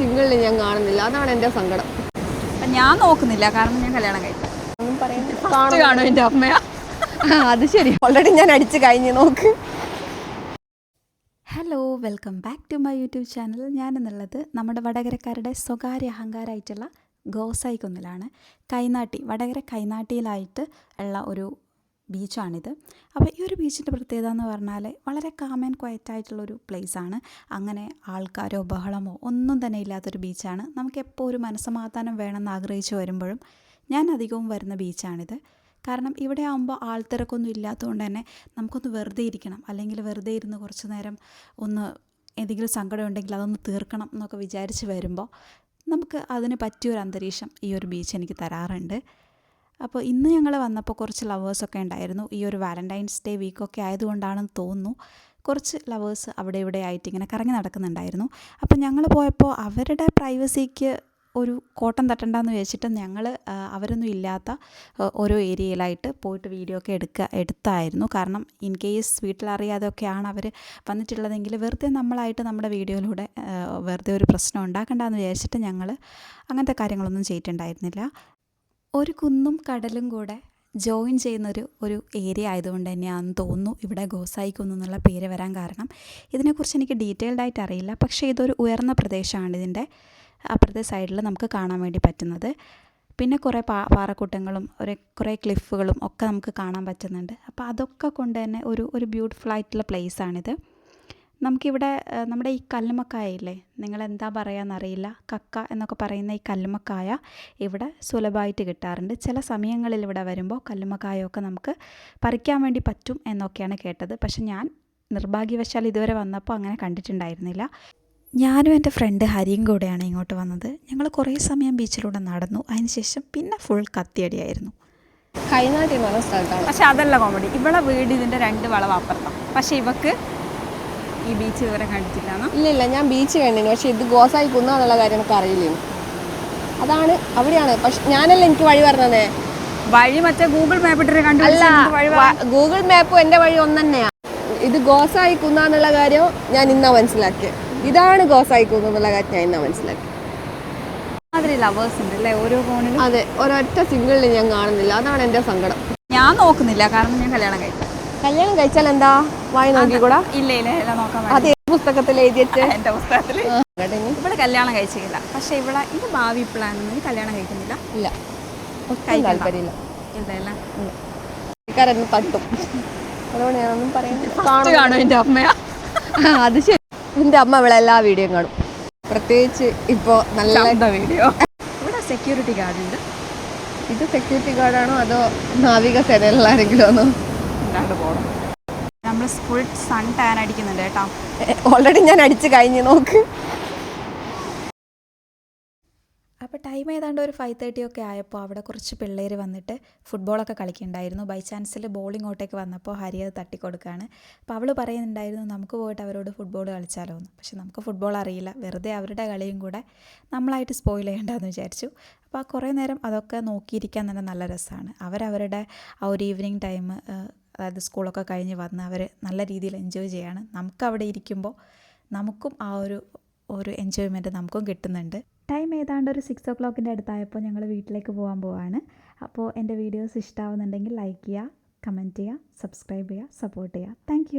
സിംഗിളിൽ ഞാൻ കാണുന്നില്ല. അതാണ് എന്റെ സങ്കടം. ഞാൻ നോക്കുന്നില്ല. കാരണം ഞാൻ കല്യാണം കഴിച്ചു. ഒന്നും പറയാൻ എന്റെ അമ്മയാ. അത് ശരി. ഓൾറെഡി ഞാൻ അടിച്ച് കഴിഞ്ഞ് നോക്ക്. Hello welcome back to my YouTube channel ഞാനെന്നുള്ളത് നമ്മുടെ വടകരക്കാരുടെ സ്വകാര്യ അഹങ്കാരമായിട്ടുള്ള ഗോസായിക്കുന്നിലാണ് കൈനാട്ടി വടകര കൈനാട്ടിയിലായിട്ട് ഉള്ള ഒരു ബീച്ചാണിത്. അപ്പോൾ ഈ ഒരു ബീച്ചിന്റെ പ്രത്യേകത എന്ന് പറഞ്ഞാൽ വളരെ കാം ആൻഡ് ക്വയറ്റ് ആയിട്ടുള്ളൊരു ആണ്. അങ്ങനെ ആൾക്കാരോ ബഹളമോ ഒന്നും തന്നെ ഇല്ലാത്തൊരു ബീച്ചാണ്. നമുക്ക് എപ്പോൾ ഒരു മനസ്സമാധാനം വേണമെന്ന് ആഗ്രഹിച്ച് വരുമ്പോഴും ഞാൻ അധികവും വരുന്ന ബീച്ചാണിത്. കാരണം ഇവിടെ ആകുമ്പോൾ ആൾത്തിരക്കൊന്നും ഇല്ലാത്തതുകൊണ്ട് തന്നെ നമുക്കൊന്ന് വെറുതെ ഇരിക്കണം. അല്ലെങ്കിൽ വെറുതെ ഇരുന്ന് കുറച്ച് നേരം ഒന്ന് എന്തെങ്കിലും സങ്കടം ഉണ്ടെങ്കിൽ അതൊന്ന് തീർക്കണം എന്നൊക്കെ വിചാരിച്ച് വരുമ്പോൾ നമുക്ക് അതിന് പറ്റിയൊരു അന്തരീക്ഷം ഈ ഒരു ബീച്ച് എനിക്ക് തരാറുണ്ട്. അപ്പോൾ ഇന്ന് ഞങ്ങൾ വന്നപ്പോൾ കുറച്ച് ലവേഴ്സൊക്കെ ഉണ്ടായിരുന്നു. ഈ ഒരു വാലന്റൈൻസ് ഡേ വീക്കൊക്കെ ആയതുകൊണ്ടാണെന്ന് തോന്നുന്നു. കുറച്ച് ലവേഴ്സ് അവിടെ ഇവിടെ ആയിട്ട് ഇങ്ങനെ കറങ്ങി നടക്കുന്നുണ്ടായിരുന്നു. അപ്പോൾ ഞങ്ങൾ പോയപ്പോൾ അവരുടെ പ്രൈവസിക്ക് ഒരു കോട്ടം തട്ടണ്ടെന്ന് വെച്ചിട്ട് ഞങ്ങൾ അവരൊന്നും ഇല്ലാത്ത ഓരോ ഏരിയയിലായിട്ട് പോയിട്ട് വീഡിയോ ഒക്കെ എടുക്കുക എടുത്തായിരുന്നു. കാരണം ഇൻ കേസ് വീട്ടിലറിയാതെയൊക്കെയാണ് അവർ വന്നിട്ടുള്ളതെങ്കിൽ വെറുതെ നമ്മളായിട്ട് നമ്മുടെ വീഡിയോയിലൂടെ വെറുതെ ഒരു പ്രശ്നം ഉണ്ടാക്കണ്ടെന്ന് വിചാരിച്ചിട്ട് ഞങ്ങൾ അങ്ങനത്തെ കാര്യങ്ങളൊന്നും ചെയ്തിട്ടുണ്ടായിരുന്നില്ല. ഒരു കുന്നും കടലും കൂടെ ജോയിൻ ചെയ്യുന്നൊരു ഒരു ഏരിയ ആയതുകൊണ്ട് തന്നെയാണെന്ന് തോന്നുന്നു ഇവിടെ ഗോസായി കുന്ന് എന്നുള്ള പേര് വരാൻ കാരണം. ഇതിനെക്കുറിച്ച് എനിക്ക് ഡീറ്റെയിൽഡ് ആയിട്ട് അറിയില്ല. പക്ഷേ ഇതൊരു ഉയർന്ന പ്രദേശമാണ് ഇതിന്റെ അപ്പുറത്തെ സൈഡിൽ നമുക്ക് കാണാൻ വേണ്ടി പറ്റുന്നത്. പിന്നെ കുറേ പാ പാറക്കൂട്ടങ്ങളും ഒരു കുറേ ക്ലിഫുകളും ഒക്കെ നമുക്ക് കാണാൻ പറ്റുന്നുണ്ട്. അപ്പോൾ അതൊക്കെ കൊണ്ട് തന്നെ ഒരു ഒരു ബ്യൂട്ടിഫുൾ ആയിട്ടുള്ള പ്ലേസാണിത്. നമുക്കിവിടെ നമ്മുടെ ഈ കല്ലുമക്കായയില്ലേ നിങ്ങൾ എന്താ പറയാന്നറിയില്ല. കക്ക എന്നൊക്കെ പറയുന്ന ഈ കല്ലുമക്കായ ഇവിടെ സുലഭമായിട്ട് കിട്ടാറുണ്ട്. ചില സമയങ്ങളിൽ ഇവിടെ വരുമ്പോൾ കല്ലുമക്കായൊക്കെ നമുക്ക് പറിക്കാൻ വേണ്ടി പറ്റും എന്നൊക്കെയാണ് കേട്ടത്. പക്ഷെ ഞാൻ നിർഭാഗ്യവശാൽ ഇതുവരെ വന്നപ്പോൾ അങ്ങനെ കണ്ടിട്ടുണ്ടായിരുന്നില്ല. ഞാനും എന്റെ ഫ്രണ്ട് ഹരിയും കൂടെയാണ് ഇങ്ങോട്ട് വന്നത്. ഞങ്ങൾ കുറേ സമയം ബീച്ചിലൂടെ നടന്നു. അതിനുശേഷം പിന്നെ ഫുൾ കത്തിയടിയായിരുന്നു. കൈനാട്ടി എന്ന് പറഞ്ഞ സ്ഥലത്താണ്. പക്ഷെ അതല്ല കോമഡി. ഇവിടെ വീട് ഇതിന്റെ രണ്ട് വളവ് അപ്പുറത്താണ് പക്ഷെ ഇവക്ക് ഈ ബീച്ച് ഇതുവരെ കണ്ടിട്ടില്ലാന്നോ? ഇല്ല ഇല്ല ഞാൻ ബീച്ച് കണ്ടിന് പക്ഷെ ഇത് ഗോസായി കുന്നാന്നുള്ള കാര്യം എനിക്ക് അറിയില്ലേ അതാണ് അവിടെയാണ്. പക്ഷെ ഞാനല്ല എനിക്ക് വഴി പറഞ്ഞതേ? വഴി മറ്റേ ഗൂഗിൾ മാപ്പ് ഇട്ടിട്ട് കണ്ടു അല്ല ഗൂഗിൾ മാപ്പ് എന്റെ വഴി ഒന്നെയാ ഇത് ഗോസായി കുന്നാന്നുള്ള കാര്യം ഞാൻ ഇന്നാ മനസ്സിലാക്കിയത് ഇതാണ് ഗോസായി കുന്നുള്ള എന്നുള്ള കാര്യം ഞാൻ ഇന്നാ മനസ്സിലാക്കി മാതിരി ലവേഴ്സ് ഉണ്ട് അല്ലേ ഓരോ ഫോണിലും അതെ ഒരൊറ്റ സിംഗിളിൽ ഞാൻ കാണുന്നില്ല. അതാണ് എന്റെ സങ്കടം. ഞാൻ നോക്കുന്നില്ല കാരണം ഞാൻ കല്യാണം കഴിച്ചു. കല്യാണം കഴിച്ചാൽ എന്താ വായി നോക്കിക്കൂടാ ഇല്ല ഇല്ല ഇല്ല നോക്കാൻ അതെ പുസ്തകത്തിൽ എഴുതി വെച്ച് എന്റെ പുസ്തകത്തിൽ? ഇവിടെ കല്യാണം കഴിച്ചില്ല പക്ഷെ ഇവിടെ ഇത് ഭാവി പ്ലാനൊന്നും കല്യാണം കഴിക്കുന്നില്ല. ഇല്ല. താല്പര്യമില്ല. ഇല്ല തട്ടും. അതുകൊണ്ട് ഞാനൊന്നും അമ്മയാ. അത് ശരി. എന്റെ അമ്മ ഇവിടെ എല്ലാ വീഡിയോയും കാണും. പ്രത്യേകിച്ച് ഇപ്പോൾ നല്ല വീഡിയോ. ഇവിടെ സെക്യൂരിറ്റി ഗാർഡ് ഉണ്ട്. ഇത് സെക്യൂരിറ്റി ഗാർഡാണോ അതോ നാവികസേനയിലുള്ള ആരെങ്കിലും ആണോ? പോകണം നമ്മൾ ഫുൾ സൺ ടാൻ അടിക്കുന്നുണ്ട് കേട്ടോ. ഓൾറെഡി ഞാൻ അടിച്ച് കഴിഞ്ഞ് നോക്ക്. അപ്പോൾ ടൈം ഏതാണ്ട് ഒരു ഫൈവ് തേർട്ടി ഒക്കെ ആയപ്പോൾ അവിടെ കുറച്ച് പിള്ളേർ വന്നിട്ട് ഫുട്ബോളൊക്കെ കളിക്കുന്നുണ്ടായിരുന്നു ബൈ ചാൻസിൽ ബോളിംഗ് ഓട്ടേക്ക് വന്നപ്പോൾ ഹരി അത് തട്ടിക്കൊടുക്കുകയാണ് അപ്പോൾ അവൾ പറയുന്നുണ്ടായിരുന്നു നമുക്ക് പോയിട്ട് അവരോട് ഫുട്ബോൾ കളിച്ചാലോ എന്ന്. പക്ഷെ നമുക്ക് ഫുട്ബോൾ അറിയില്ല. വെറുതെ അവരുടെ കളിയും കൂടെ നമ്മളായിട്ട് സ്പോയിൽ ചെയ്യേണ്ടതെന്ന് വിചാരിച്ചു. അപ്പോൾ ആ കുറേ നേരം അതൊക്കെ നോക്കിയിരിക്കാൻ തന്നെ നല്ല രസമാണ് അവരവരുടെ ആ ഒരു ഈവനിങ് ടൈം അതായത് സ്കൂളൊക്കെ കഴിഞ്ഞ് വന്ന് അവർ നല്ല രീതിയിൽ എൻജോയ് ചെയ്യാണ്. നമുക്ക് അവിടെ ഇരിക്കുമ്പോൾ നമുക്കും ആ ഒരു ഒരു എൻജോയ്മെന്റ് നമുക്കും കിട്ടുന്നുണ്ട്. ടൈം ഏതാണ്ട് ഒരു സിക്സ് ഒ ക്ലോക്കിന്റെ അടുത്തായപ്പോൾ ഞങ്ങൾ വീട്ടിലേക്ക് പോകാൻ പോവാണ്. അപ്പോൾ എന്റെ വീഡിയോസ് ഇഷ്ടമാവുന്നുണ്ടെങ്കിൽ ലൈക്ക് ചെയ്യുക കമന്റ് ചെയ്യുക സബ്സ്ക്രൈബ് ചെയ്യുക സപ്പോർട്ട് ചെയ്യുക. താങ്ക്